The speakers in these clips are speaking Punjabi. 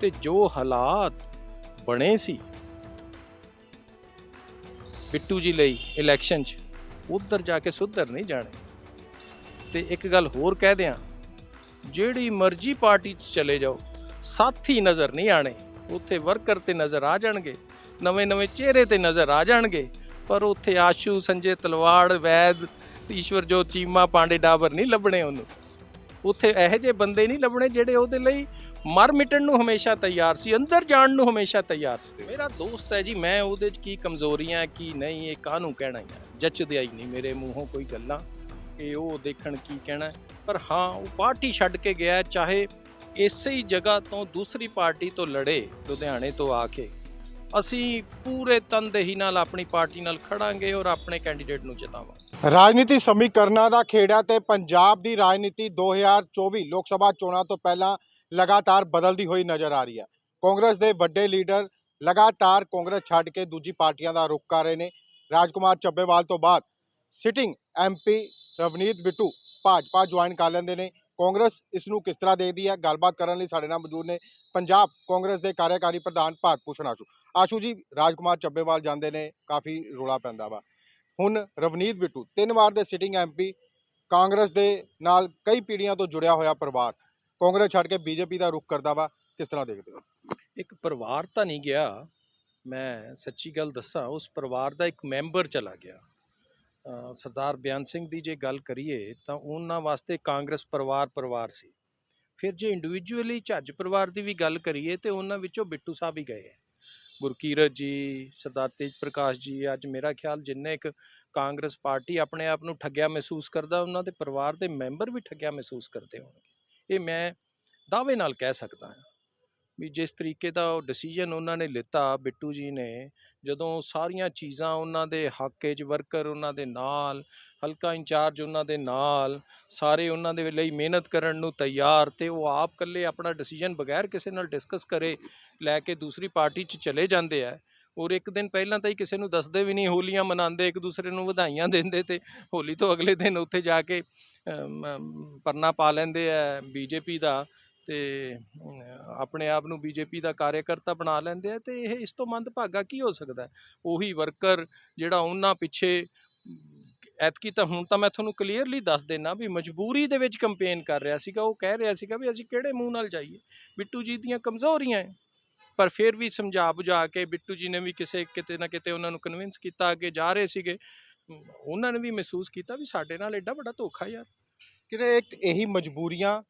ਤੇ ਜੋ ਹਾਲਾਤ ਬਣੇ ਸੀ ਬਿੱਟੂ ਜੀ ਲਈ ਇਲੈਕਸ਼ਨ 'ਚ, ਉਧਰ ਜਾ ਕੇ ਸੁਧਰ ਨਹੀਂ ਜਾਣੇ। ਤੇ ਇੱਕ ਗੱਲ ਹੋਰ ਕਹਿ ਦਿਆਂ, ਜਿਹੜੀ ਮਰਜ਼ੀ ਪਾਰਟੀ 'ਚ ਚਲੇ ਜਾਓ, ਸਾਥੀ ਨਜ਼ਰ ਨਹੀਂ ਆਣੇ। ਉੱਥੇ ਵਰਕਰ ਤੇ ਨਜ਼ਰ ਆ ਜਾਣਗੇ ਨਵੇਂ ਨਵੇਂ ਚਿਹਰੇ ਤੇ ਨਜ਼ਰ ਆ ਜਾਣਗੇ, ਪਰ ਉੱਥੇ ਆਸ਼ੂ, ਸੰਜੇ ਤਲਵਾੜ, ਵੈਦ ਈਸ਼ਵਰ ਜੋ ਚੀਮਾ, ਪਾਂਡੇ ਡਾਬਰ ਨਹੀਂ ਲੱਭਣੇ ਉਹਨੂੰ। ਉੱਥੇ ਇਹੋ ਜਿਹੇ ਬੰਦੇ ਨਹੀਂ ਲੱਭਣੇ ਜਿਹੜੇ ਉਹਦੇ ਲਈ ਮਰ ਮਿਟਣ ਨੂੰ ਹਮੇਸ਼ਾ ਤਿਆਰ ਸੀ, ਅੰਦਰ ਜਾਣ ਨੂੰ ਹਮੇਸ਼ਾ ਤਿਆਰ ਸੀ। ਮੇਰਾ ਦੋਸਤ ਹੈ ਜੀ, ਮੈਂ ਉਹਦੇ 'ਚ ਕੀ ਕਮਜ਼ੋਰੀਆਂ ਕੀ ਨਹੀਂ, ਇਹ ਕਾਹਨੂੰ ਕਹਿਣਾ ਹੀ? ਆ ਜੱਚਦੇ ਹੀ ਨਹੀਂ ਮੇਰੇ ਮੂੰਹੋਂ ਕੋਈ ਗੱਲਾਂ ਕਿ ਉਹ ਦੇਖਣ ਕੀ ਕਹਿਣਾ ਪਰ ਹਾਂ, ਉਹ ਪਾਰਟੀ ਛੱਡ ਕੇ ਗਿਆ ਚਾਹੇ ਇਸੇ ਹੀ ਜਗ੍ਹਾ ਤੋਂ ਦੂਸਰੀ ਪਾਰਟੀ ਤੋਂ ਲੜੇ, ਲੁਧਿਆਣੇ ਤੋਂ ਆ ਕੇ। ਅਸੀਂ ਪੂਰੇ ਤਨਦੇਹੀ ਨਾਲ ਆਪਣੀ ਪਾਰਟੀ ਨਾਲ ਖੜਾਂਗੇ ਔਰ ਆਪਣੇ ਕੈਂਡੀਡੇਟ ਨੂੰ ਜਿਤਾਵਾਂਗੇ। ਰਾਜਨੀਤੀ ਸਮੀਕਰਨਾਂ ਦਾ ਖੇੜਾ ਤੇ ਪੰਜਾਬ ਦੀ ਰਾਜਨੀਤੀ 2024 ਲੋਕ ਸਭਾ ਚੋਣਾਂ ਤੋਂ ਪਹਿਲਾਂ ਲਗਾਤਾਰ ਬਦਲਦੀ ਹੋਈ ਨਜ਼ਰ ਆ ਰਹੀ ਹੈ। ਕਾਂਗਰਸ ਦੇ ਵੱਡੇ ਲੀਡਰ ਲਗਾਤਾਰ ਕਾਂਗਰਸ ਛੱਡ ਕੇ ਦੂਜੀ ਪਾਰਟੀਆਂ ਦਾ ਰੁਖ ਕਰ ਰਹੇ ਨੇ। ਰਾਜਕੁਮਾਰ ਚੱਬੇਵਾਲ ਤੋਂ ਬਾਅਦ sitting MP Ravneet Bittu Bhajpa join ਕਰ ਲੈਂਦੇ ਨੇ। ਕਾਂਗਰਸ ਇਸ ਨੂੰ ਕਿਸ ਤਰ੍ਹਾਂ ਦੇਖਦੀ ਹੈ? ਗੱਲਬਾਤ ਕਰਨ ਲਈ ਸਾਡੇ ਨਾਲ ਮੌਜੂਦ ਨੇ ਪੰਜਾਬ ਕਾਂਗਰਸ ਦੇ ਕਾਰਜਕਾਰੀ ਪ੍ਰਧਾਨ ਭਾਰਤ ਭੂਸ਼ਣ ਆਸ਼ੂ। ਆਸ਼ੂ ਜੀ, ਰਾਜਕੁਮਾਰ ਚੱਬੇਵਾਲ ਜਾਂਦੇ ਨੇ, ਕਾਫੀ ਰੋਲਾ ਪੈਂਦਾ ਵਾ। ਹੁਣ ਰਵਨੀਤ ਬਿੱਟੂ, ਤਿੰਨ ਵਾਰ ਦੇ ਸਿਟਿੰਗ ਐਮਪੀ ਕਾਂਗਰਸ ਦੇ ਨਾਲ ਕਈ ਪੀੜ੍ਹੀਆਂ ਤੋਂ ਜੁੜਿਆ ਹੋਇਆ ਪਰਿਵਾਰ। ਕਾਂਗਰਸ ਛੱਡ ਕੇ ਬੀਜੇਪੀ ਦਾ ਰੁਖ ਕਰਦਾ ਵਾ, ਕਿਸ ਤਰ੍ਹਾਂ ਦੇਖਦੇ ਹੋ? ਇੱਕ ਪਰਿਵਾਰ ਤਾਂ ਨਹੀਂ ਗਿਆ। ਮੈਂ ਸੱਚੀ ਗੱਲ ਦੱਸਾਂ, ਉਸ ਪਰਿਵਾਰ ਦਾ ਇੱਕ ਮੈਂਬਰ ਚਲਾ ਗਿਆ। ਸਰਦਾਰ ਬਿਆਨ ਸਿੰਘ ਦੀ ਜੇ ਗੱਲ ਕਰੀਏ, ਤਾਂ ਉਹਨਾਂ ਵਾਸਤੇ ਕਾਂਗਰਸ ਪਰਿਵਾਰ ਪਰਿਵਾਰ ਸੀ। ਫਿਰ ਜੇ ਇੰਡੀਵਿਜੂਅਲੀ ਝੱਜ ਪਰਿਵਾਰ ਦੀ ਵੀ ਗੱਲ ਕਰੀਏ, ਤੇ ਉਹਨਾਂ ਵਿੱਚੋਂ ਬਿੱਟੂ ਸਾਹਿਬ ਹੀ ਗਏ। ਗੁਰਕੀਰਤ ਜੀ, ਸਰਦਾਰ ਤੇਜ ਪ੍ਰਕਾਸ਼ ਜੀ, ਅੱਜ ਮੇਰਾ ਖਿਆਲ ਜਿੰਨੇ ਇੱਕ ਕਾਂਗਰਸ ਪਾਰਟੀ ਆਪਣੇ ਆਪ ਨੂੰ ਠੱਗਿਆ ਮਹਿਸੂਸ ਕਰਦਾ, ਉਹਨਾਂ ਦੇ ਪਰਿਵਾਰ ਦੇ ਮੈਂਬਰ ਵੀ ਠੱਗਿਆ ਮਹਿਸੂਸ ਕਰਦੇ ਹੋਣਗੇ। ਇਹ ਮੈਂ ਦਾਅਵੇ ਨਾਲ ਕਹਿ ਸਕਦਾ ਹਾਂ ਵੀ ਜਿਸ ਤਰੀਕੇ ਦਾ ਉਹ ਡਿਸੀਜਨ ਉਹਨਾਂ ਨੇ ਲਿੱਤਾ ਬਿੱਟੂ ਜੀ ਨੇ, ਜਦੋਂ ਸਾਰੀਆਂ ਚੀਜ਼ਾਂ ਉਹਨਾਂ ਦੇ ਹੱਕ 'ਚ ਵਰਕਰ ਉਹਨਾਂ ਦੇ ਨਾਲ, ਹਲਕਾ ਇੰਚਾਰਜ ਉਹਨਾਂ ਦੇ ਨਾਲ, ਸਾਰੇ ਉਹਨਾਂ ਦੇ ਲਈ ਮਿਹਨਤ ਕਰਨ ਨੂੰ ਤਿਆਰ ਤੇ ਉਹ ਆਪ ਇਕੱਲੇ ਆਪਣਾ ਡਿਸੀਜਨ ਬਗੈਰ ਕਿਸੇ ਨਾਲ ਡਿਸਕਸ ਕਰੇ, ਲੈ ਕੇ ਦੂਸਰੀ ਪਾਰਟੀ 'ਚ ਚਲੇ ਜਾਂਦੇ ਆ ਔਰ ਇੱਕ ਦਿਨ ਪਹਿਲਾਂ ਤਾਂ ਹੀ ਕਿਸੇ ਨੂੰ ਦੱਸਦੇ ਵੀ ਨਹੀਂ, ਹੋਲੀਆਂ ਮਨਾਉਂਦੇ, ਇੱਕ ਦੂਸਰੇ ਨੂੰ ਵਧਾਈਆਂ ਦਿੰਦੇ ਤੇ ਹੋਲੀ ਤੋਂ ਅਗਲੇ ਦਿਨ ਉੱਥੇ ਜਾ ਕੇ ਪਰਨਾ ਪਾ ਲੈਂਦੇ ਆ ਬੀਜੇਪੀ ਦਾ ਤੇ ਆਪਣੇ ਆਪ ਨੂੰ ਬੀਜੇਪੀ ਦਾ ਕਾਰਜਕਰਤਾ ਬਣਾ ਲੈਂਦੇ ਆ ਤੇ ਇਹ ਇਸ ਤੋਂ ਮੰਦਭਾਗਾ ਕੀ ਹੋ ਸਕਦਾ? ਉਹੀ ਵਰਕਰ ਜਿਹੜਾ ਉਹਨਾਂ ਪਿੱਛੇ ਐਤਕੀ ਤਾਂ ਹੁਣ ਤਾਂ ਮੈਂ ਤੁਹਾਨੂੰ ਕਲੀਅਰਲੀ ਦੱਸ ਦੇਣਾ ਵੀ ਮਜਬੂਰੀ ਦੇ ਵਿੱਚ ਕੰਪੇਨ ਕਰ ਰਿਹਾ ਸੀਗਾ, ਉਹ ਕਹਿ ਰਿਹਾ ਸੀਗਾ ਵੀ ਅਸੀਂ ਕਿਹੜੇ ਮੂੰਹ ਨਾਲ ਜਾਈਏ? ਬਿੱਟੂ ਜੀ ਦੀਆਂ ਕਮਜ਼ੋਰੀਆਂ ਹੈ ਪਰ ਫਿਰ ਵੀ ਸਮਝਾ ਬੁਝਾ ਕੇ ਬਿੱਟੂ ਜੀ ਨੇ ਵੀ ਕਿਸੇ, ਕਿਤੇ ਨਾ ਕਿਤੇ ਉਹਨਾਂ ਨੂੰ ਕਨਵਿੰਸ ਕੀਤਾ ਅੱਗੇ ਜਾ ਰਹੇ ਸੀਗੇ। ਉਹਨਾਂ ਨੇ ਵੀ ਮਹਿਸੂਸ ਕੀਤਾ ਵੀ ਸਾਡੇ ਨਾਲ ਐਡਾ ਵੱਡਾ ਧੋਖਾ ਯਾਰ। ਕਿਤੇ ਇੱਕ ਇਹੀ ਮਜਬੂਰੀਆਂ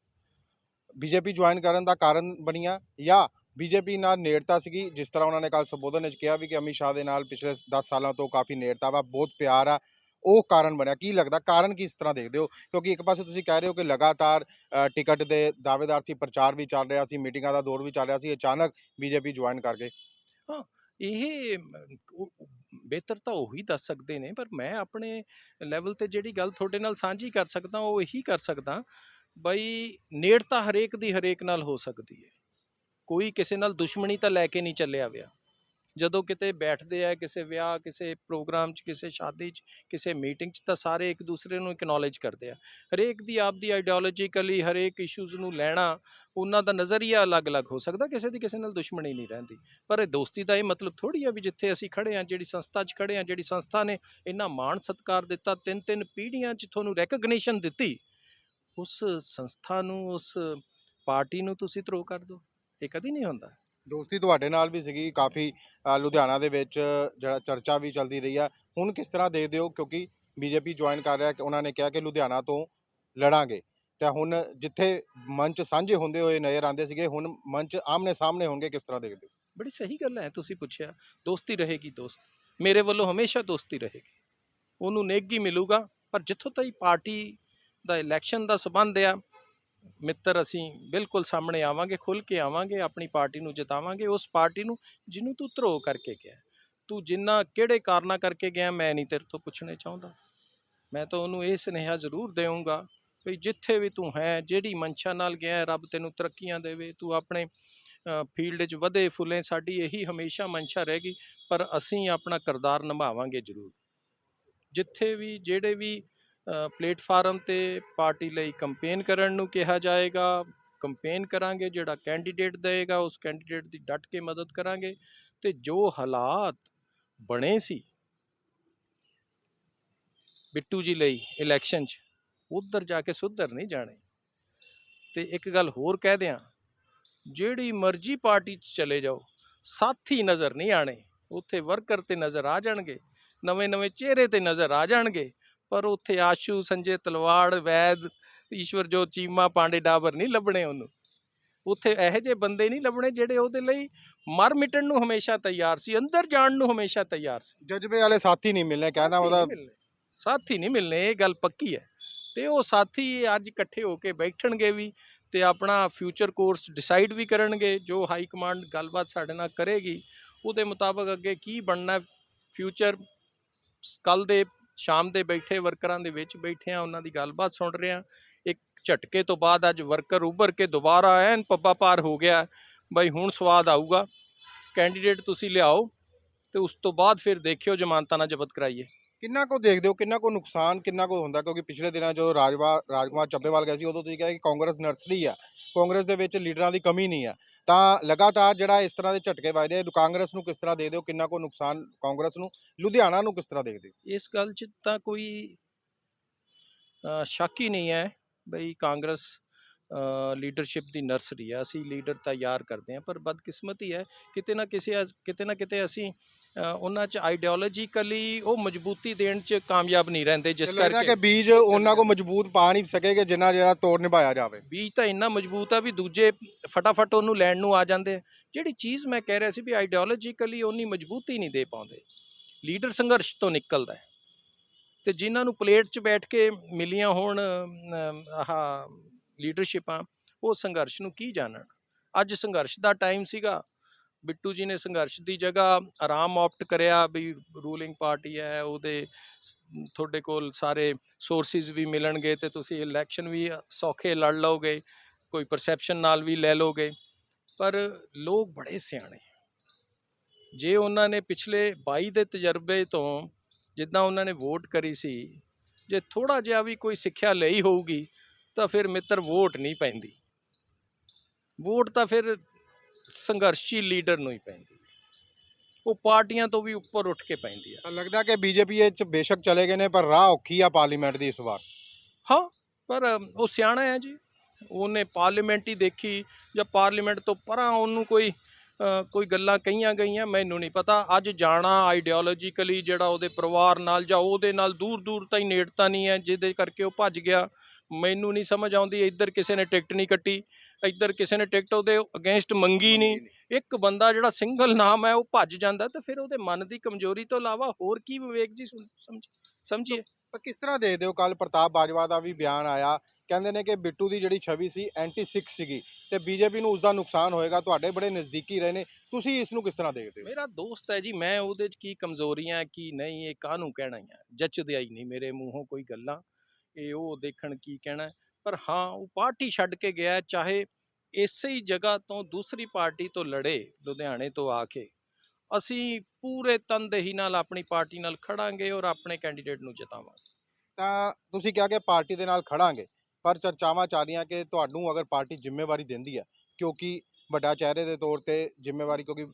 ਬੀਜੇਪੀ ਜੁਆਇਨ ਕਰਨ ਦਾ ਕਾਰਨ ਬਣੀਆਂ ਜਾਂ ਬੀਜੇਪੀ ਨਾਲ ਨੇੜਤਾ ਸੀਗੀ, ਜਿਸ ਤਰ੍ਹਾਂ ਉਹਨਾਂ ਨੇ ਕੱਲ ਸੰਬੋਧਨ ਵਿੱਚ ਕਿਹਾ ਵੀ ਕਿ ਅਮਿਤ ਸ਼ਾਹ ਦੇ ਨਾਲ ਪਿਛਲੇ 10 ਸਾਲਾਂ ਤੋਂ ਕਾਫੀ ਨੇੜਤਾ ਵਾ, ਬਹੁਤ ਪਿਆਰ ਆ ਉਹ ਕਾਰਨ ਬਣਿਆ, ਕੀ ਲੱਗਦਾ ਕਾਰਨ ਕਿਸ ਤਰ੍ਹਾਂ ਦੇਖਦੇ ਹੋ? ਕਿਉਂਕਿ ਇੱਕ ਪਾਸੇ ਤੁਸੀਂ ਕਹਿ ਰਹੇ ਹੋ ਕਿ ਲਗਾਤਾਰ ਟਿਕਟ ਦੇ ਦਾਅਵੇਦਾਰ ਸੀ, ਪ੍ਰਚਾਰ ਵੀ ਚੱਲ ਰਿਹਾ ਸੀ, ਮੀਟਿੰਗਾਂ ਦਾ ਦੌਰ ਵੀ ਚੱਲ ਰਿਹਾ ਸੀ, ਅਚਾਨਕ ਬੀਜੇਪੀ ਜੁਆਇਨ ਕਰ ਗਏ। ਹਾਂ, ਇਹ ਬਿਹਤਰ ਤਾਂ ਉਹੀ ਦੱਸ ਸਕਦੇ ਨੇ, ਪਰ ਮੈਂ ਆਪਣੇ ਲੈਵਲ ਤੇ ਜਿਹੜੀ ਗੱਲ ਤੁਹਾਡੇ ਨਾਲ ਸਾਂਝੀ ਕਰ ਸਕਦਾ, ਉਹ ਇਹੀ ਕਰ ਸਕਦਾ, ਬਈ ਨੇੜਤਾ ਹਰੇਕ ਦੀ ਹਰੇਕ ਨਾਲ ਹੋ ਸਕਦੀ ਹੈ ਕੋਈ ਕਿਸੇ ਨਾਲ ਦੁਸ਼ਮਣੀ ਤਾਂ ਲੈ ਕੇ ਨਹੀਂ ਚੱਲਿਆ ਵਿਆ। ਜਦੋਂ ਕਿਤੇ ਬੈਠਦੇ ਆ, ਕਿਸੇ ਵਿਆਹ, ਕਿਸੇ ਪ੍ਰੋਗਰਾਮ 'ਚ, ਕਿਸੇ ਸ਼ਾਦੀ 'ਚ, ਕਿਸੇ ਮੀਟਿੰਗ 'ਚ ਤਾਂ ਸਾਰੇ ਇੱਕ ਦੂਸਰੇ ਨੂੰ ਇਕਨੋਲੇਜ ਕਰਦੇ ਆ। ਹਰੇਕ ਦੀ ਆਪਦੀ ਆਈਡੀਓਲੋਜੀਕਲੀ ਹਰੇਕ ਇਸ਼ੂਜ਼ ਨੂੰ ਲੈਣਾ, ਉਹਨਾਂ ਦਾ ਨਜ਼ਰੀਆ ਅਲੱਗ-ਅਲੱਗ ਹੋ ਸਕਦਾ, ਕਿਸੇ ਦੀ ਕਿਸੇ ਨਾਲ ਦੁਸ਼ਮਣੀ ਨਹੀਂ ਰਹਿੰਦੀ। ਪਰ ਇਹ ਦੋਸਤੀ ਦਾ ਇਹ ਮਤਲਬ ਥੋੜੀ ਆ ਵੀ ਜਿੱਥੇ ਅਸੀਂ ਖੜੇ ਆ, ਜਿਹੜੀ ਸੰਸਥਾ 'ਚ ਖੜੇ ਆ, ਜਿਹੜੀ ਸੰਸਥਾ ਨੇ ਇੰਨਾ ਮਾਣ ਸਤਿਕਾਰ ਦਿੱਤਾ ਤਿੰਨ ਤਿੰਨ ਪੀੜ੍ਹੀਆਂ 'ਚ ਤੁਹਾਨੂੰ ਰੈਕਗਨੀਸ਼ਨ ਦਿੱਤੀ, ਉਸ ਸੰਸਥਾ ਨੂੰ, ਉਸ ਪਾਰਟੀ ਨੂੰ ਤੁਸੀਂ ਧਰੋ ਕਰ ਦਿਓ। ਇਹ ਕਦੀ ਨਹੀਂ ਹੁੰਦਾ। ਦੋਸਤੀ ਤੁਹਾਡੇ ਨਾਲ ਵੀ ਸੀਗੀ ਕਾਫੀ ਅ, ਲੁਧਿਆਣਾ ਦੇ ਵਿੱਚ ਜਿਹੜਾ ਚਰਚਾ ਵੀ ਚੱਲਦੀ ਰਹੀ ਆ। ਹੁਣ ਕਿਸ ਤਰ੍ਹਾਂ ਦੇਖਦੇ ਹੋ ਕਿਉਂਕਿ ਬੀਜੇਪੀ ਜੁਆਇਨ ਕਰ ਰਿਹਾ ਕਿ ਉਹਨਾਂ ਨੇ ਕਿਹਾ ਕਿ ਲੁਧਿਆਣਾ ਤੋਂ ਲੜਾਂਗੇ। ਤੇ ਹੁਣ ਜਿੱਥੇ ਮੰਚ ਸਾਂਝੇ ਹੁੰਦੇ ਹੋਏ ਨਜ਼ਰ ਆਉਂਦੇ ਸੀਗੇ ਹੁਣ ਮੰਚ ਆਮਨੇ ਸਾਹਮਣੇ ਹੋਣਗੇ ਕਿਸ ਤਰ੍ਹਾਂ ਦੇਖਦੇ ਹੋ? ਬੜੀ ਸਹੀ ਗੱਲ ਹੈ ਤੁਸੀਂ ਪੁੱਛਿਆ। ਦੋਸਤੀ ਰਹੇਗੀ ਦੋਸਤ। ਮੇਰੇ ਵੱਲੋਂ ਹਮੇਸ਼ਾ ਦੋਸਤੀ ਰਹੇਗੀ। ਉਹਨੂੰ ਨੇਗੀ ਮਿਲੂਗਾ ਪਰ ਜਿੱਥੋਂ ਤਾਈ ਪਾਰਟੀ ਦਾ ਇਲੈਕਸ਼ਨ ਦਾ ਸਬੰਧ ਆ ਮਿੱਤਰ ਅਸੀਂ ਬਿਲਕੁਲ ਸਾਹਮਣੇ ਆਵਾਂਗੇ ਖੁੱਲ ਕੇ ਆਵਾਂਗੇ, ਆਪਣੀ ਪਾਰਟੀ ਨੂੰ ਜਿਤਾਵਾਂਗੇ। ਉਸ ਪਾਰਟੀ ਨੂੰ ਜਿਹਨੂੰ ਤੂੰ ਧਰੋ ਕਰਕੇ ਗਿਆ, ਤੂੰ ਜਿੰਨਾ ਕਿਹੜੇ ਕਾਰਨਾਂ ਕਰਕੇ ਗਿਆ ਮੈਂ ਨਹੀਂ ਤੇਰੇ ਤੋਂ ਪੁੱਛਣੇ ਚਾਹੁੰਦਾ। ਮੈਂ ਤਾਂ ਉਹਨੂੰ ਇਹ ਸੁਨੇਹਾ ਜ਼ਰੂਰ ਦੇਵਾਂਗਾ ਵੀ ਜਿੱਥੇ ਵੀ ਤੂੰ ਹੈ, ਜਿਹੜੀ ਮਨਸ਼ਾ ਨਾਲ ਗਿਆ, ਰੱਬ ਤੈਨੂੰ ਤਰੱਕੀਆਂ ਦੇਵੇ, ਤੂੰ ਆਪਣੇ ਫੀਲਡ 'ਚ ਵਧੇ ਫੁੱਲੇ, ਸਾਡੀ ਇਹੀ ਹਮੇਸ਼ਾ ਮਨਸ਼ਾ ਰਹੇਗੀ, ਪਰ ਅਸੀਂ ਆਪਣਾ ਕਿਰਦਾਰ ਨਿਭਾਵਾਂਗੇ ਜ਼ਰੂਰ। ਜਿੱਥੇ ਵੀ, ਜਿਹੜੇ ਵੀ ਪਲੇਟਫਾਰਮ ਤੇ ਪਾਰਟੀ ਲਈ ਕੰਪੇਨ ਕਰਨ ਨੂੰ ਕਿਹਾ ਜਾਏਗਾ। ਕੰਪੇਨ ਕਰਾਂਗੇ, ਜਿਹੜਾ ਕੈਂਡੀਡੇਟ ਦੇਗਾ ਉਸ ਕੈਂਡੀਡੇਟ ਦੀ ਡਟ ਕੇ ਮਦਦ ਕਰਾਂਗੇ। ਤੇ ਜੋ ਹਾਲਾਤ ਬਣੇ ਸੀ ਬਿੱਟੂ ਜੀ ਲਈ ਇਲੈਕਸ਼ਨ 'ਚ, ਉਧਰ ਜਾ ਕੇ ਸੁਧਰ ਨਹੀਂ ਜਾਣੇ। ਤੇ ਇੱਕ ਗੱਲ ਹੋਰ ਕਹਿ ਦਿਆਂ, ਜਿਹੜੀ ਮਰਜ਼ੀ ਪਾਰਟੀ 'ਚ ਚਲੇ ਜਾਓ, ਸਾਥੀ ਨਜ਼ਰ ਨਹੀਂ ਆਣੇ ਉੱਥੇ ਵਰਕਰ ਤੇ ਨਜ਼ਰ ਆ ਜਾਣਗੇ ਨਵੇਂ ਨਵੇਂ ਚਿਹਰੇ ਤੇ ਨਜ਼ਰ ਆ ਜਾਣਗੇ। ਪਰ ਉੱਥੇ ਆਸ਼ੂ ਸੰਜੇ ਤਲਵਾੜ ਵੈਦ ਈਸ਼ਵਰ ਜੋ ਚੀਮਾ ਪਾਂਡੇ ਡਾਬਰ ਨਹੀਂ ਲੱਭਣੇ ਉਹਨੂੰ ਉੱਥੇ ਇਹੋ ਜਿਹੇ ਬੰਦੇ ਨਹੀਂ ਲੱਭਣੇ ਜਿਹੜੇ ਉਹਦੇ ਲਈ ਮਰ ਮਿਟਣ ਨੂੰ ਹਮੇਸ਼ਾ ਤਿਆਰ ਸੀ ਅੰਦਰ ਜਾਣ ਨੂੰ ਹਮੇਸ਼ਾ ਤਿਆਰ ਸੀ ਜਜ਼ਬੇ ਵਾਲੇ ਸਾਥੀ ਨਹੀਂ ਮਿਲਨੇ ਕਹਿੰਦਾ ਉਹਦਾ। ਸਾਥੀ ਨਹੀਂ ਮਿਲਨੇ ਇਹ ਗੱਲ ਪੱਕੀ ਹੈ ਤੇ ਉਹ ਸਾਥੀ ਅੱਜ ਇਕੱਠੇ ਹੋ ਕੇ ਬੈਠਣਗੇ ਵੀ ਤੇ ਆਪਣਾ ਫਿਊਚਰ ਕੋਰਸ ਡਿਸਾਈਡ ਵੀ ਕਰਨਗੇ ਜੋ ਹਾਈ ਕਮਾਂਡ ਗੱਲਬਾਤ ਸਾਡੇ ਨਾਲ ਕਰੇਗੀ ਉਹਦੇ ਮੁਤਾਬਕ ਅੱਗੇ ਕੀ ਬਣਨਾ ਫਿਊਚਰ ਕੱਲ ਦੇ ਸ਼ਾਮ ਦੇ ਬੈਠੇ ਵਰਕਰਾਂ ਦੇ ਵਿੱਚ ਬੈਠੇ ਆ ਉਹਨਾਂ ਦੀ ਗੱਲਬਾਤ ਸੁਣ ਰਹੇ ਆ ਇੱਕ ਝਟਕੇ ਤੋਂ ਬਾਅਦ ਅੱਜ ਵਰਕਰ ਉੱਭਰ ਕੇ ਦੁਬਾਰਾ ਐਨ ਪੱਬਾ ਪਾਰ ਹੋ ਗਿਆ। ਬਈ ਹੁਣ ਸਵਾਦ ਆਊਗਾ। ਕੈਂਡੀਡੇਟ ਤੁਸੀਂ ਲਿਆਓ ਤੇ ਉਸ ਤੋਂ ਬਾਅਦ ਫਿਰ ਦੇਖਿਓ ਜ਼ਮਾਨਤਾਂ ਨਾਲ ਜ਼ਬਤ ਕਰਾਈਏ। ਕਿੰਨਾ ਕੋ ਦੇਖਦੇ ਹੋ ਕਿੰਨਾ ਕੋ ਨੁਕਸਾਨ ਕਿੰਨਾ ਕੋ ਹੁੰਦਾ? ਕਿਉਂਕਿ ਪਿਛਲੇ ਦਿਨਾਂ ਜਦੋਂ ਰਾਜਵਾ ਰਾਜਕੁਮਾਰ ਚੱਬੇਵਾਲ ਗਏ ਸੀ ਉਦੋਂ ਤੁਸੀਂ ਕਿਹਾ ਕਿ ਕਾਂਗਰਸ ਨਰਸਰੀ ਆ ਕਾਂਗਰਸ ਦੇ ਵਿੱਚ ਲੀਡਰਾਂ ਦੀ ਕਮੀ ਨਹੀਂ ਆ। ਤਾਂ ਲਗਾਤਾਰ ਜਿਹੜਾ ਇਸ ਤਰ੍ਹਾਂ ਦੇ ਝਟਕੇ ਵੱਜਦੇ ਆ, ਕਾਂਗਰਸ ਨੂੰ ਕਿਸ ਤਰ੍ਹਾਂ ਦੇਖਦੇ ਹੋ? ਕਿੰਨਾ ਕੋ ਨੁਕਸਾਨ ਕਾਂਗਰਸ ਨੂੰ ਲੁਧਿਆਣਾ ਨੂੰ ਕਿਸ ਤਰ੍ਹਾਂ ਦੇਖਦੇ ਹੋ? ਇਸ ਗੱਲ 'ਚ ਤਾਂ ਕੋਈ ਸ਼ੱਕ ਹੀ ਨਹੀਂ ਹੈ ਬਈ ਕਾਂਗਰਸ ਲੀਡਰਸ਼ਿਪ ਦੀ ਨਰਸਰੀ ਹੈ ਅਸੀਂ ਲੀਡਰ ਤਿਆਰ ਕਰਦੇ ਹਾਂ ਪਰ ਬਦਕਿਸਮਤੀ ਹੈ ਕਿਤੇ ਨਾ ਕਿਸੇ ਕਿਤੇ ਨਾ ਕਿਤੇ ਅਸੀਂ ਉਹਨਾਂ 'ਚ ਆਈਡੀਓਲੋਜੀਕਲੀ ਉਹ ਮਜ਼ਬੂਤੀ ਦੇਣ 'ਚ ਕਾਮਯਾਬ ਨਹੀਂ ਰਹਿੰਦੇ ਜਿਸ ਕਿ ਕਰਕੇ ਬੀਜ ਉਹਨਾਂ ਕੋ ਮਜ਼ਬੂਤ ਪਾ ਨਹੀਂ ਸਕੇਗੇ ਜਿੰਨਾ ਜਿਹੜਾ ਤੋੜ ਨਿਭਾਇਆ ਜਾਵੇ। ਬੀਜ ਤਾਂ ਇੰਨਾ ਮਜ਼ਬੂਤ ਆ ਵੀ ਦੂਜੇ ਫਟਾਫਟ ਉਹਨੂੰ ਲੈਣ ਨੂੰ ਆ ਜਾਂਦੇ ਆ। ਜਿਹੜੀ ਚੀਜ਼ ਮੈਂ ਕਹਿ ਰਿਹਾ ਸੀ ਵੀ ਆਈਡੀਓਲੋਜੀਕਲੀ ਉਨੀ ਮਜ਼ਬੂਤੀ ਨਹੀਂ ਦੇ ਪਾਉਂਦੇ। ਲੀਡਰ ਸੰਘਰਸ਼ ਤੋਂ ਨਿਕਲਦਾ ਹੈ। ਤੇ ਜਿਨ੍ਹਾਂ ਨੂੰ ਪਲੇਟ 'ਚ ਬੈਠ ਕੇ ਮਿਲੀਆਂ ਹੋਣ ਆਹ ਲੀਡਰਸ਼ਿਪਾਂ ਉਹ ਸੰਘਰਸ਼ ਨੂੰ ਕੀ ਜਾਣਨ? ਅੱਜ ਸੰਘਰਸ਼ ਦਾ ਟਾਈਮ ਸੀਗਾ। ਬਿੱਟੂ ਜੀ ਨੇ ਸੰਘਰਸ਼ ਦੀ ਜਗ੍ਹਾ ਆਰਾਮ ਆਪਟ ਕਰਿਆ ਵੀ ਰੂਲਿੰਗ ਪਾਰਟੀ ਹੈ, ਉਹਦੇ ਤੁਹਾਡੇ ਕੋਲ ਸਾਰੇ ਸੋਰਸਿਸ ਵੀ ਮਿਲਣਗੇ ਤੇ ਤੁਸੀਂ ਇਲੈਕਸ਼ਨ ਵੀ ਸੌਖੇ ਲੜ ਲਓਗੇ, ਕੋਈ ਪਰਸੈਪਸ਼ਨ ਨਾਲ ਵੀ ਲੈ ਲੋਗੇ ਪਰ ਲੋਕ ਬੜੇ ਸਿਆਣੇ। ਜੇ ਉਹਨਾਂ ਨੇ ਪਿਛਲੇ 22 ਦੇ ਤਜਰਬੇ ਤੋਂ ਜਿੱਦਾਂ ਉਹਨਾਂ ਨੇ ਵੋਟ ਕਰੀ ਸੀ, ਜੇ ਥੋੜਾ ਜਿਹਾ ਵੀ ਕੋਈ ਸਿੱਖਿਆ ਲਈ ਹੋਊਗੀ ਤਾਂ ਫਿਰ ਮਿੱਤਰ ਵੋਟ ਨਹੀਂ ਪੈਂਦੀ। ਵੋਟ ਤਾਂ ਫਿਰ ਸੰਘਰਸ਼ੀ ਲੀਡਰ ਨੂੰ ਹੀ ਪੈਂਦੀ। ਉਹ ਪਾਰਟੀਆਂ ਤੋਂ ਵੀ ਉੱਪਰ ਉੱਠ ਕੇ ਪੈਂਦੀ ਆ। ਤਾਂ ਲੱਗਦਾ ਕਿ ਬੀਜੇਪੀ ਇਹ ਚ ਬੇਸ਼ੱਕ ਚਲੇ ਗਏ ਨੇ ਪਰ ਰਾਹ ਔਖੀ ਆ ਪਾਰਲੀਮੈਂਟ ਦੀ ਇਸ ਵਾਰ। ਹਾਂ ਪਰ ਉਹ ਸਿਆਣਾ ਹੈ ਜੀ। ਉਹਨੇ ਪਾਰਲੀਮੈਂਟ ਹੀ ਦੇਖੀ ਜਾਂ ਪਾਰਲੀਮੈਂਟ ਤੋਂ ਪਰਾਂ ਉਹਨੂੰ ਕੋਈ ਕੋਈ ਗੱਲਾਂ ਕਹੀਆਂ ਗਈਆਂ ਮੈਨੂੰ ਨਹੀਂ ਪਤਾ। ਅੱਜ ਜਾਣਾ ਆਈਡੀਓਲੋਜੀਕਲੀ ਜਿਹੜਾ ਉਹਦੇ ਪਰਿਵਾਰ ਨਾਲ ਜਾਂ ਉਹਦੇ ਨਾਲ ਦੂਰ ਦੂਰ ਤਾਈਂ ਨੇੜਤਾ ਨਹੀਂ ਹੈ ਜਿਹਦੇ ਕਰਕੇ ਉਹ ਭੱਜ ਗਿਆ। ਮੈਨੂੰ ਨਹੀਂ ਸਮਝ ਆਉਂਦੀ ਇੱਧਰ ਕਿਸੇ ਨੇ ਟਿਕਟ ਨਹੀਂ ਕੱਟੀ ਇੱਧਰ ਕਿਸੇ ਨੇ ਟਿਕਟ ਉਹਦੇ ਅਗੇਂਸਟ ਮੰਗੀ ਨਹੀਂ। ਇੱਕ ਬੰਦਾ ਜਿਹੜਾ ਸਿੰਗਲ ਨਾਮ ਹੈ ਉਹ ਭੱਜ ਜਾਂਦਾ ਤਾਂ ਫਿਰ ਉਹਦੇ ਮਨ ਦੀ ਕਮਜ਼ੋਰੀ ਤੋਂ ਇਲਾਵਾ ਹੋਰ ਕੀ ਵਿਵੇਕ ਜੀ ਸਮਝੀਏ? ਤਾਂ ਕਿਸ ਤਰ੍ਹਾਂ ਦੇਖਦੇ ਹੋ ਕੱਲ ਪ੍ਰਤਾਪ ਬਾਜਵਾ ਦਾ ਵੀ ਬਿਆਨ ਆਇਆ ਕਹਿੰਦੇ ਨੇ ਕਿ ਬਿੱਟੂ ਦੀ ਜਿਹੜੀ ਛਵੀ ਸੀ ਐਂਟੀ ਸਿੱਖ ਸੀਗੀ ਤੇ ਬੀਜੇਪੀ ਨੂੰ ਉਸ ਦਾ ਨੁਕਸਾਨ ਹੋਏਗਾ ਤੁਹਾਡੇ ਬੜੇ ਨਜ਼ਦੀਕੀ ਰਹੇ ਨੇ ਤੁਸੀਂ ਇਸ ਨੂੰ ਕਿਸ ਤਰ੍ਹਾਂ ਦੇਖਦੇ ਹੋ? ਮੇਰਾ ਦੋਸਤ ਹੈ ਜੀ ਮੈਂ ਉਹਦੇ 'ਚ ਕੀ ਕਮਜ਼ੋਰੀਆਂ ਕੀ ਨਹੀਂ ਇਹ ਕਾਹਨੂੰ ਕਹਿਣਾ ਹੀ ਆ ਜੱਚਦੇ ਆਈ ਨਹੀਂ ਮੇਰੇ ਮੂੰਹੋਂ ਕੋਈ ਗੱਲਾਂ। ਇਹ ਉਹ ਦੇਖਣ ਕੀ ਕਹਿਣਾ ਪਰ ਹਾਂ, ਉਹ ਪਾਰਟੀ ਛੱਡ ਕੇ ਗਿਆ ਚਾਹੇ ਇਸੇ ਹੀ ਜਗ੍ਹਾ ਤੋਂ ਦੂਸਰੀ ਪਾਰਟੀ ਤੋਂ ਲੜੇ ਲੁਧਿਆਣੇ ਤੋਂ ਆ ਕੇ। ਅਸੀਂ ਪੂਰੇ ਤਨਦੇਹੀ ਨਾਲ ਆਪਣੀ ਪਾਰਟੀ ਨਾਲ ਖੜਾਂਗੇ ਔਰ ਆਪਣੇ ਕੈਂਡੀਡੇਟ ਨੂੰ ਜਿਤਾਵਾਂਗੇ। ਤਾਂ ਤੁਸੀਂ ਕਿਹਾ ਕਿ ਪਾਰਟੀ ਦੇ ਨਾਲ ਖੜਾਂਗੇ, ਪਰ ਚਰਚਾਵਾਂ ਚੱਲ ਰਹੀਆਂ ਕਿ ਤੁਹਾਨੂੰ ਅਗਰ ਪਾਰਟੀ ਜ਼ਿੰਮੇਵਾਰੀ ਦਿੰਦੀ ਹੈ, ਕਿਉਂਕਿ ਵੱਡਾ ਚਿਹਰੇ ਦੇ ਤੌਰ ਤੇ ਜ਼ਿੰਮੇਵਾਰੀ ਕਿਉਂਕਿ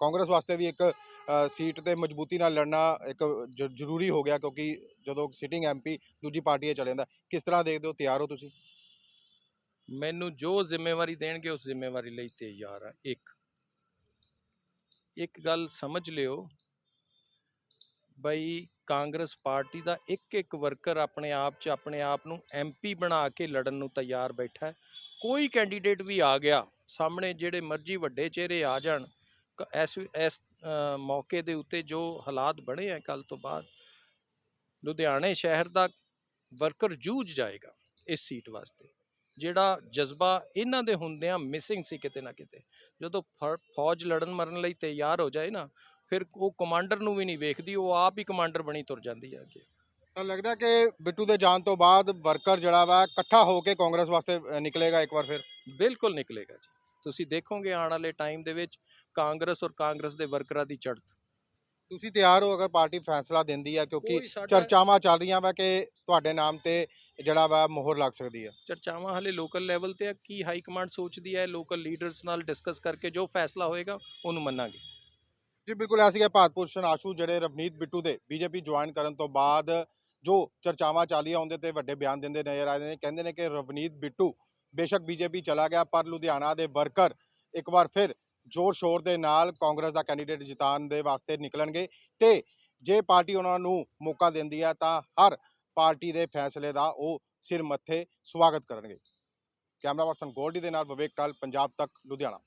ਕਾਂਗਰਸ ਵਾਸਤੇ ਵੀ ਇੱਕ ਸੀਟ ਤੇ ਮਜ਼ਬੂਤੀ ਨਾਲ ਲੜਨਾ ਇੱਕ ਜ਼ਰੂਰੀ ਹੋ ਗਿਆ ਕਿਉਂਕਿ ਜਦੋਂ ਸਿਟਿੰਗ ਐਮਪੀ ਦੂਜੀ ਪਾਰਟੀ 'ਚ ਚਲੇ ਜਾਂਦਾ, ਕਿਸ ਤਰ੍ਹਾਂ ਦੇਖਦੇ ਹੋ, ਤਿਆਰ ਹੋ ਤੁਸੀਂ? ਮੈਨੂੰ ਜੋ ਜ਼ਿੰਮੇਵਾਰੀ ਦੇਣਗੇ, ਉਸ ਜ਼ਿੰਮੇਵਾਰੀ ਲਈ ਤਿਆਰ ਆ, ਇੱਕ। ਇੱਕ ਗੱਲ ਸਮਝ ਲਿਓ, ਬਈ ਕਾਂਗਰਸ ਪਾਰਟੀ ਦਾ ਇੱਕ ਇੱਕ ਵਰਕਰ ਆਪਣੇ ਆਪ 'ਚ ਆਪਣੇ ਆਪ ਨੂੰ ਐਮਪੀ ਬਣਾ ਕੇ ਲੜਨ ਨੂੰ ਤਿਆਰ ਬੈਠਾ ਕੋਈ ਕੈਂਡੀਡੇਟ ਵੀ ਆ ਗਿਆ, ਸਾਹਮਣੇ ਜਿਹੜੇ ਮਰਜ਼ੀ ਵੱਡੇ ਚਿਹਰੇ ਆ ਜਾਣ, ਕ- ਇਸ ਇਸ ਮੌਕੇ ਦੇ ਉੱਤੇ ਜੋ ਹਾਲਾਤ ਬਣੇ ਆ ਕੱਲ ਤੋਂ ਬਾਅਦ, ਲੁਧਿਆਣੇ ਸ਼ਹਿਰ ਦਾ ਵਰਕਰ ਜੂਝ ਜਾਏਗਾ ਇਸ ਸੀਟ ਵਾਸਤੇ। ਜਿਹੜਾ ਜਜ਼ਬਾ ਇਹਨਾਂ ਦੇ ਹੁੰਦਿਆਂ ਮਿਸਿੰਗ ਸੀ ਕਿਤੇ ਨਾ ਕਿਤੇ। ਜਦੋਂ ਫ- ਫੌਜ ਲੜਨ ਮਰਨ ਲਈ ਤਿਆਰ ਹੋ ਜਾਏ ਨਾ, ਫਿਰ ਉਹ ਕਮਾਂਡਰ ਨੂੰ ਵੀ ਨਹੀਂ ਵੇਖਦੀ, ਉਹ ਆਪ ਹੀ ਕਮਾਂਡਰ ਬਣੀ ਤੁਰ ਜਾਂਦੀ ਹੈ ਅੱਗੇ। ਤਾਂ ਲੱਗਦਾ ਕਿ ਬਿੱਟੂ ਦੇ ਜਾਣ ਤੋਂ ਬਾਅਦ ਵਰਕਰ ਜਿਹੜਾ ਵਾ ਇਕੱਠਾ ਹੋ ਕੇ ਕਾਂਗਰਸ ਵਾਸਤੇ ਨਿਕਲੇਗਾ ਇੱਕ ਵਾਰ ਫਿਰ? ਬਿਲਕੁਲ ਨਿਕਲੇਗਾ ਜੀ। ਤੁਸੀਂ ਦੇਖੋਗੇ ਆਉਣ ਵਾਲੇ ਟਾਈਮ ਦੇ ਵਿੱਚ ਕਾਂਗਰਸ ਔਰ ਕਾਂਗਰਸ ਦੇ ਵਰਕਰਾਂ ਦੀ ਚੜ੍ਹਤ। ਤੁਸੀਂ ਤਿਆਰ ਹੋ ਅਗਰ ਪਾਰਟੀ ਫੈਸਲਾ ਦਿੰਦੀ ਹੈ ਕਿਉਂਕਿ ਚਰਚਾਵਾਂ ਚੱਲ ਰਹੀਆਂ ਵਾ ਕਿ ਤੁਹਾਡੇ ਨਾਮ ਤੇ ਜਿਹੜਾ ਵਾ ਮੋਹਰ ਲੱਗ ਸਕਦੀ ਹੈ ਚਰਚਾਵਾਂ ਹਲੇ ਲੋਕਲ ਲੈਵਲ ਤੇ ਆ। ਕੀ ਹਾਈ ਕਮਾਂਡ ਸੋਚਦੀ ਹੈ ਲੋਕਲ ਲੀਡਰਸ ਨਾਲ ਡਿਸਕਸ ਕਰਕੇ ਜੋ ਫੈਸਲਾ ਹੋਏਗਾ ਉਹਨੂੰ ਮੰਨਾਂਗੇ। ਜੀ ਬਿਲਕੁਲ ਐਸੀ ਹੈ ਭਾਰਤ ਭੂਸ਼ਣ ਆਸ਼ੂ ਜਿਹੜੇ ਰਵਨੀਤ ਬਿੱਟੂ ਦੇ ਬੀਜੇਪੀ ਜੁਆਇਨ ਕਰਨ ਤੋਂ ਬਾਅਦ ਜੋ ਚਰਚਾਵਾਂ ਚਾਲੀਆਂ ਉਹਦੇ ਤੇ ਵੱਡੇ ਬਿਆਨ ਦਿੰਦੇ ਨਜ਼ਰ ਆਏ ਨੇ। ਕਹਿੰਦੇ ਨੇ ਕਿ ਰਵਨੀਤ ਬਿੱਟੂ ਬੇਸ਼ੱਕ ਬੀਜੇਪੀ ਚਲਾ ਗਿਆ, ਪਰ ਲੁਧਿਆਣਾ ਦੇ ਵਰਕਰ ਇੱਕ ਵਾਰ ਫਿਰ ਜ਼ੋਰ ਸ਼ੋਰ ਦੇ ਨਾਲ ਕਾਂਗਰਸ ਦਾ ਕੈਂਡੀਡੇਟ ਜਿਤਾਉਣ ਦੇ ਵਾਸਤੇ ਨਿਕਲਣਗੇ ਤੇ ਜੇ ਪਾਰਟੀ ਉਹਨਾਂ ਨੂੰ ਮੌਕਾ ਦਿੰਦੀ ਹੈ ਤਾਂ ਹਰ ਪਾਰਟੀ ਦੇ ਫੈਸਲੇ ਦਾ ਉਹ ਸਿਰ ਮੱਥੇ ਸਵਾਗਤ ਕਰਨਗੇ। ਕੈਮਰਾ ਪਰਸਨ ਗੋਲਡੀ ਦੇ ਨਾਲ ਵਿਵੇਕ ਟਾਲ, ਪੰਜਾਬ ਤੱਕ, ਲੁਧਿਆਣਾ।